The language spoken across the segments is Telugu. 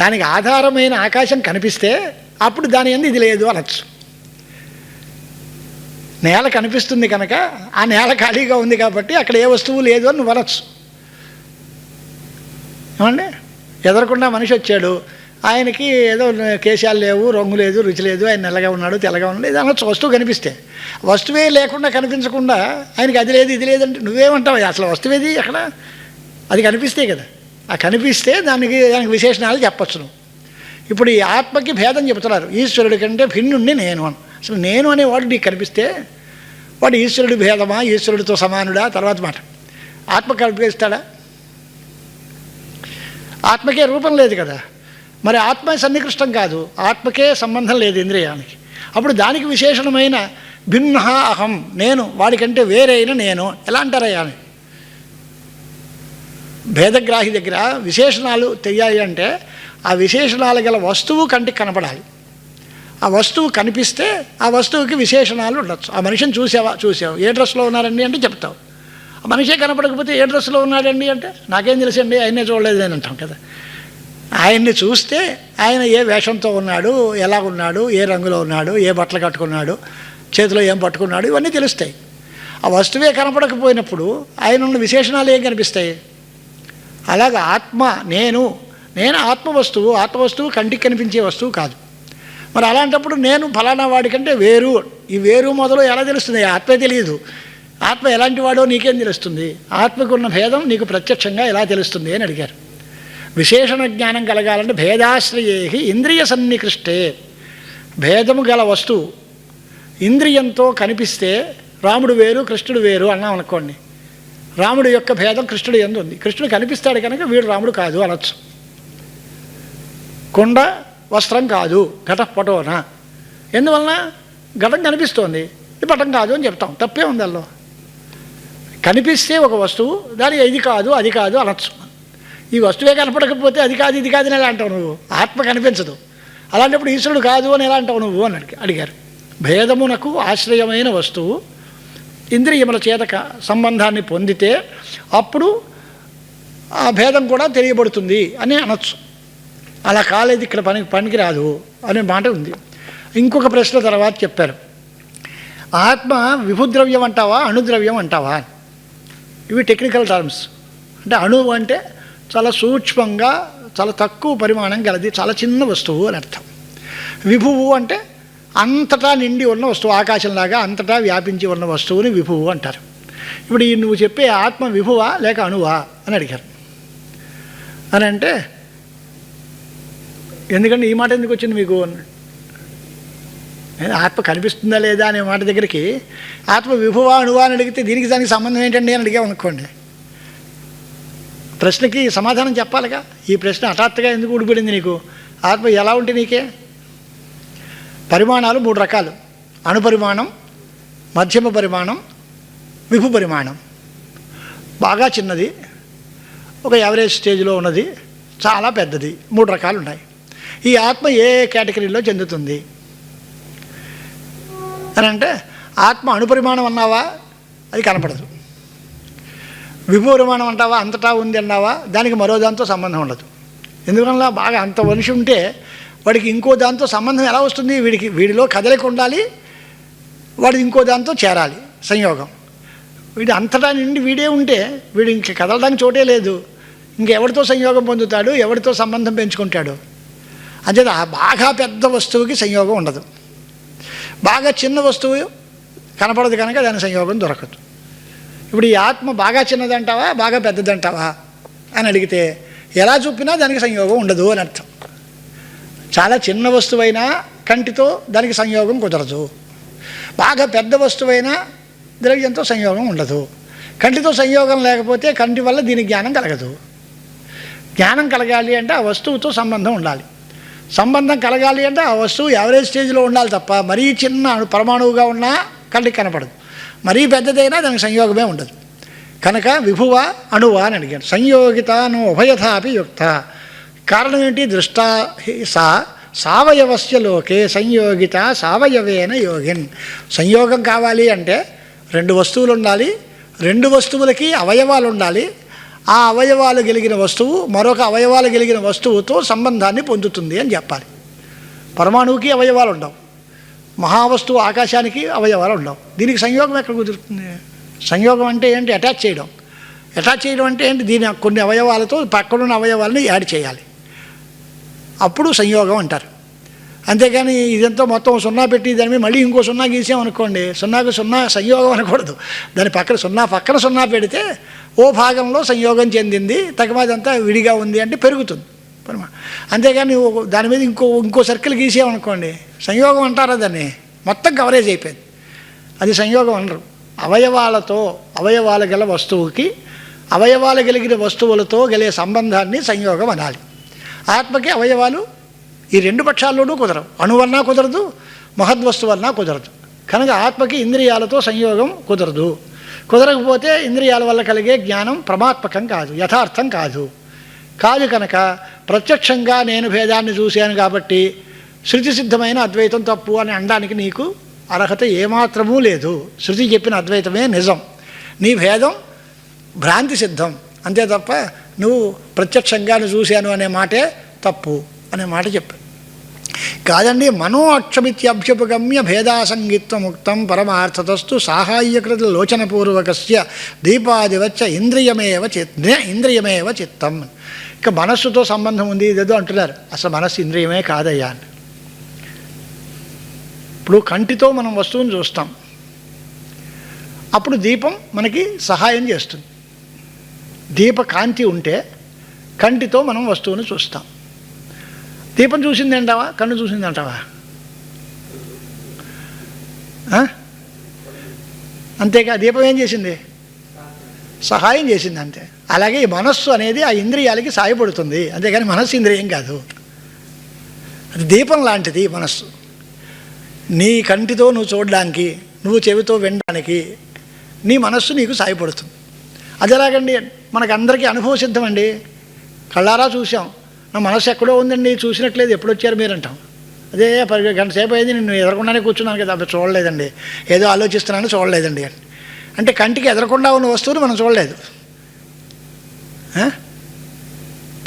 దానికి ఆధారమైన ఆకాశం కనిపిస్తే అప్పుడు దాని ఎందు ఇది లేదు అనొచ్చు. నేల కనిపిస్తుంది కనుక ఆ నేల ఖాళీగా ఉంది కాబట్టి అక్కడ ఏ వస్తువు లేదు అని నువ్వు అనొచ్చు. ఏమండి? ఎదరకుండా మనిషి వచ్చాడు. ఆయనకి ఏదో కేశాలు లేవు రంగు లేదు రుచి లేదు ఆయన నల్లగా ఉన్నాడు తెల్లగా ఉన్నాడు ఇది అనొచ్చు వస్తువు కనిపిస్తే. వస్తువే లేకుండా కనిపించకుండా ఆయనకి అది లేదు ఇది లేదంటే నువ్వేమంటావు? అసలు వస్తువేది అక్కడ అది కనిపిస్తే కదా. ఆ కనిపిస్తే దానికి దానికి విశేషణాలు చెప్పచ్చు నువ్వు ఇప్పుడు ఈ ఆత్మకి భేదం చెబుతున్నారు. ఈశ్వరుడి కంటే భిన్నుండి నేను అని అసలు నేను అనేవాడు నీకు కనిపిస్తే వాడు ఈశ్వరుడి భేదమా ఈశ్వరుడితో సమానుడా? తర్వాత మాట. ఆత్మ కల్పిస్తాడా ఆత్మకే రూపం లేదు కదా. మరి ఆత్మ సన్నికృష్టం కాదు. ఆత్మకే సంబంధం లేదు ఇంద్రియానికి. అప్పుడు దానికి విశేషణమైన భిన్న అహం నేను వాడికంటే వేరైన నేను. ఎలా అంటారయ్యా అని? భేదగ్రాహి దగ్గర విశేషణాలు తెలియాలి అంటే ఆ విశేషణాలు గల వస్తువు కంటికి కనపడాలి. ఆ వస్తువు కనిపిస్తే ఆ వస్తువుకి విశేషణాలు ఉండొచ్చు. ఆ మనిషిని చూసావా చూసావు. ఏ డ్రెస్లో ఉన్నారండి అంటే చెప్తావు. ఆ మనిషే కనపడకపోతే ఏ డ్రెస్లో ఉన్నాడండి అంటే నాకేం తెలుసండి ఆయనే చూడలేదు అని అంటాం కదా. ఆయన్ని చూస్తే ఆయన ఏ వేషంతో ఉన్నాడు ఎలా ఉన్నాడు ఏ రంగులో ఉన్నాడు ఏ బట్టలు కట్టుకున్నాడు చేతిలో ఏం పట్టుకున్నాడు ఇవన్నీ తెలుస్తాయి. ఆ వస్తువే కనపడకపోయినప్పుడు ఆయన ఉన్న విశేషణాలు ఏం కనిపిస్తాయి? అలాగే ఆత్మ నేను నేను ఆత్మ వస్తువు ఆత్మ వస్తువు కంటికి కనిపించే వస్తువు కాదు. మరి అలాంటప్పుడు నేను ఫలానా వాడికంటే వేరు. ఈ వేరు మొదలు ఎలా తెలుస్తుంది? ఆత్మే తెలియదు. ఆత్మ ఎలాంటి వాడో నీకేం తెలుస్తుంది? ఆత్మకున్న భేదం నీకు ప్రత్యక్షంగా ఎలా తెలుస్తుంది అని అడిగారు. విశేషణ జ్ఞానం కలగాలంటే భేదాశ్రయే ఇంద్రియ సన్నికృష్టే. భేదము గల వస్తువు ఇంద్రియంతో కనిపిస్తే రాముడు వేరు కృష్ణుడు వేరు అన్నాం అనుకోండి రాముడు యొక్క భేదం కృష్ణుడు ఎందు ఉంది. కృష్ణుడు కనిపిస్తాడు కనుక వీడు రాముడు కాదు అనొచ్చు. కొండ వస్త్రం కాదు ఘట పటోన ఎందువలన? ఘటం కనిపిస్తోంది. ఇది పటం కాదు అని చెప్తాం. తప్పే ఉంది అల్లో కనిపిస్తే ఒక వస్తువు దాని ఇది కాదు అది కాదు అనొచ్చు. ఈ వస్తువే కనపడకపోతే అది కాదు ఇది కాదు అని ఎలా అంటావు నువ్వు? ఆత్మ కనిపించదు. అలాంటప్పుడు ఈశ్వరుడు కాదు అని ఎలా అంటావు నువ్వు అని అడిగారు. భేదమునకు ఆశ్రయమైన వస్తువు ఇంద్రియముల చేతక సంబంధాన్ని పొందితే అప్పుడు ఆ భేదం కూడా తెలియబడుతుంది అని అనొచ్చు. అలా కాలేదు ఇక్కడ పని పనికి పనికిరాదు అనే మాట ఉంది. ఇంకొక ప్రశ్న తర్వాత చెప్పారు. ఆత్మ విభుద్రవ్యం అంటావా అణుద్రవ్యం అంటావా ఇవి టెక్నికల్ టర్మ్స్ అంటే అణువు అంటే చాలా సూక్ష్మంగా చాలా తక్కువ పరిమాణం గలది చాలా చిన్న వస్తువు అని అర్థం. విభువు అంటే అంతటా నిండి ఉన్న వస్తువు ఆకాశంలాగా అంతటా వ్యాపించి ఉన్న వస్తువుని విభువు అంటారు. ఇప్పుడు ఈ నువ్వు చెప్పే ఆత్మ విభువా లేక అణువా అని అడిగారు. అని అంటే ఎందుకంటే ఈ మాట ఎందుకు వచ్చింది మీకు? అన్నాడు. ఆత్మ కనిపిస్తుందా లేదా? అనే మాట దగ్గరికి ఆత్మ విభువా అణువా అని అడిగితే దీనికి దానికి సంబంధం ఏంటండి? అని అడిగామనుకోండి ప్రశ్నకి సమాధానం చెప్పాలిగా? ఈ ప్రశ్న హఠాత్తుగా ఎందుకు ఊడిపడింది నీకు? ఆత్మ ఎలా ఉంటే నీకే? పరిమాణాలు మూడు రకాలు. అణుపరిమాణం మధ్యమ పరిమాణం విభు పరిమాణం. బాగా చిన్నది. ఒక యావరేజ్ స్టేజ్లో ఉన్నది. చాలా పెద్దది. మూడు రకాలు ఉన్నాయి ఈ ఆత్మ ఏ కేటగిరీలో చెందుతుంది? అని అంటే ఆత్మ అణుపరిమాణం అన్నావా? అది కనపడదు. విభూరమాణం అంటావా? అంతటా ఉంది అన్నావా? దానికి మరో దాంతో సంబంధం ఉండదు. ఎందుకన్నా బాగా అంత మనిషి ఉంటే వాడికి ఇంకో దాంతో సంబంధం ఎలా వస్తుంది? వీడికి వీడిలో కదలిక ఉండాలి వాడు ఇంకో దాంతో చేరాలి. సంయోగం. వీడు అంతటా నిండి వీడే ఉంటే వీడు ఇంక కదలడానికి చోటే లేదు. ఇంకెవరితో సంయోగం పొందుతాడు? ఎవరితో సంబంధం పెంచుకుంటాడు? అంచేత బాగా పెద్ద వస్తువుకి సంయోగం ఉండదు. బాగా చిన్న వస్తువు కనపడదు కనుక దాని సంయోగం దొరకదు. ఇప్పుడు ఈ ఆత్మ బాగా చిన్నదంటావా? బాగా పెద్దదంటావా? అని అడిగితే ఎలా చూపినా దానికి సంయోగం ఉండదు అని అర్థం. చాలా చిన్న వస్తువైనా కంటితో దానికి సంయోగం కుదరదు. బాగా పెద్ద వస్తువైనా ద్రవ్యంతో సంయోగం ఉండదు. కంటితో సంయోగం లేకపోతే కంటి వల్ల దీని జ్ఞానం కలగదు. జ్ఞానం కలగాలి అంటే ఆ వస్తువుతో సంబంధం ఉండాలి. సంబంధం కలగాలి అంటే ఆ వస్తువు యావరేజ్ స్టేజ్లో ఉండాలి తప్ప మరీ చిన్న పరమాణువుగా ఉన్నా కంటికి కనపడదు. మరీ పెద్దదైనా దానికి సంయోగమే ఉండదు. కనుక విభువ అణువ అని అడిగాడు. సంయోగితాను ఉభయథాపి యుక్త. కారణం ఏంటి? దృష్ట సా సావయవస్య లోకే సంయోగిత సావయవేన యోగిన్. సంయోగం కావాలి అంటే రెండు వస్తువులు ఉండాలి రెండు వస్తువులకి అవయవాలు ఉండాలి. ఆ అవయవాలు గెలిగిన వస్తువు మరొక అవయవాలు గెలిగిన వస్తువుతో సంబంధాన్ని పొందుతుంది అని చెప్పాలి. పరమాణువుకి అవయవాలు ఉండవు. మహావస్తువు ఆకాశానికి అవయవాలు ఉండవు. దీనికి సంయోగం ఎక్కడ కుదురుతుంది? సంయోగం అంటే ఏంటి? అటాచ్ చేయడం. అటాచ్ చేయడం అంటే ఏంటి? దీని కొన్ని అవయవాలతో పక్కనున్న అవయవాలను యాడ్ చేయాలి. అప్పుడు సంయోగం అంటారు. అంతేగాని ఇదంతా మొత్తం సున్నా పెట్టి దాని మీద మళ్ళీ ఇంకో సున్నా గీసామనుకోండి సున్నాకు సున్నా సంయోగం అనకూడదు. దాని పక్కన సున్నా పక్కన సున్నా పెడితే ఓ భాగంలో సంయోగం చెందింది తగమాదంతా విడిగా ఉంది అంటే పెరుగుతుంది. అంతేగాని దాని మీద ఇంకో ఇంకో సర్కిల్ గీసామనుకోండి సంయోగం అంటారా దాన్ని? మొత్తం కవరేజ్ అయిపోయింది. అది సంయోగం అనరు. అవయవాలతో అవయవాలు గల వస్తువుకి అవయవాలు కలిగిన వస్తువులతో గలే సంబంధాన్ని సంయోగం అనాలి. ఆత్మకి అవయవాలు ఈ రెండు పక్షాల్లోనూ కుదరవు. అణువన్నా కుదరదు మహద్వస్తువన్నా కుదరదు. కనుక ఆత్మకి ఇంద్రియాలతో సంయోగం కుదరదు. కుదరకపోతే ఇంద్రియాల వల్ల కలిగే జ్ఞానం ప్రమాత్మకం కాదు యథార్థం కాదు. కాదు కనుక ప్రత్యక్షంగా నేను భేదాన్ని చూశాను కాబట్టి శృతి సిద్ధమైన అద్వైతం తప్పు అని అనడానికి నీకు అర్హత ఏమాత్రమూ లేదు. శృతి చెప్పిన అద్వైతమే నిజం. నీ భేదం భ్రాంతి సిద్ధం. అంతే తప్ప నువ్వు ప్రత్యక్షంగాను చూశాను అనే మాటే తప్పు అనే మాట చెప్పాను కాదండి మనో అక్షమిత్యభ్యుపగమ్య భేదాసంగిత్వముక్తం పరమార్థతస్తు సాహాయ్యకృత లోచనపూర్వకస్య దీపాదివచ్చ ఇంద్రియమేవ చిత్ ఇంద్రియమేవ చిత్తం. ఇక మనస్సుతో సంబంధం ఉంది ఇదేదో అంటున్నారు. అసలు మనస్సు ఇంద్రియమే కాదయ్యా అని. ఇప్పుడు కంటితో మనం వస్తువుని చూస్తాం. అప్పుడు దీపం మనకి సహాయం చేస్తుంది. దీపకాంతి ఉంటే కంటితో మనం వస్తువుని చూస్తాం. దీపం చూసింది అంటావా కన్ను చూసింది అంటావా అంతేకా దీపం ఏం చేసింది? సహాయం చేసింది అంతే. అలాగే ఈ మనస్సు అనేది ఆ ఇంద్రియాలకి సాయపడుతుంది. అంతేగాని మనస్సు ఇంద్రియం కాదు. అది దీపం లాంటిది మనస్సు. నీ కంటితో నువ్వు చూడడానికి నువ్వు చెవితో వినడానికి నీ మనస్సు నీకు సాయపడుతుంది. అది ఎలాగండి? మనకు అందరికీ అనుభవ సిద్ధమండి. కళ్ళారా చూసాం నా మనసు ఎక్కడో ఉందండి చూసినట్లేదు ఎప్పుడు వచ్చారు మీరు అంటాం అదే పది గంట సేపు అయింది నేను ఎదరకుండానే కూర్చున్నాను కదా అప్పుడు చూడలేదండి. ఏదో ఆలోచిస్తున్నాను చూడలేదండి అని. అంటే కంటికి ఎదరకుండా ఉన్న వస్తువును మనం చూడలేదు.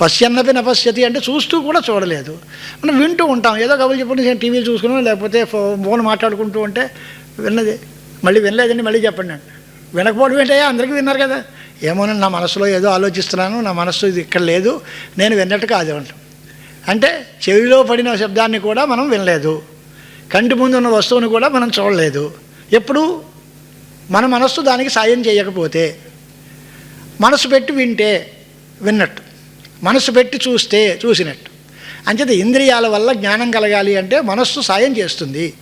పశ్యన్నపి నపశ్యతి అంటే చూస్తూ కూడా చూడలేదు. మనం వింటూ ఉంటాం. ఏదో కబులు చెప్పండి నేను టీవీ చూసుకున్నాం లేకపోతే ఫో- ఫోన్ మాట్లాడుకుంటూ ఉంటే విన్నది. మళ్ళీ వినలేదండి మళ్ళీ చెప్పండి. వినకపోవడం ఏంటయ్యా అందరికీ విన్నారు కదా. ఏమోనండి నా మనసులో ఏదో ఆలోచిస్తున్నాను నా మనస్సు ఇది ఇక్కడ లేదు నేను విన్నట్టు కాదు అంటాం. అంటే చెవిలో పడిన శబ్దాన్ని కూడా మనం వినలేదు. కంటి ముందు ఉన్న వస్తువుని కూడా మనం చూడలేదు. ఎప్పుడు? మన మనస్సు దానికి సాయం చేయకపోతే మనసు పెట్టి వింటే విన్నట్టు మనసు పెట్టి చూస్తే చూసినట్టు. అంచేత ఇంద్రియాల వల్ల జ్ఞానం కలగాలి అంటే మనస్సు సాయం చేస్తుంది.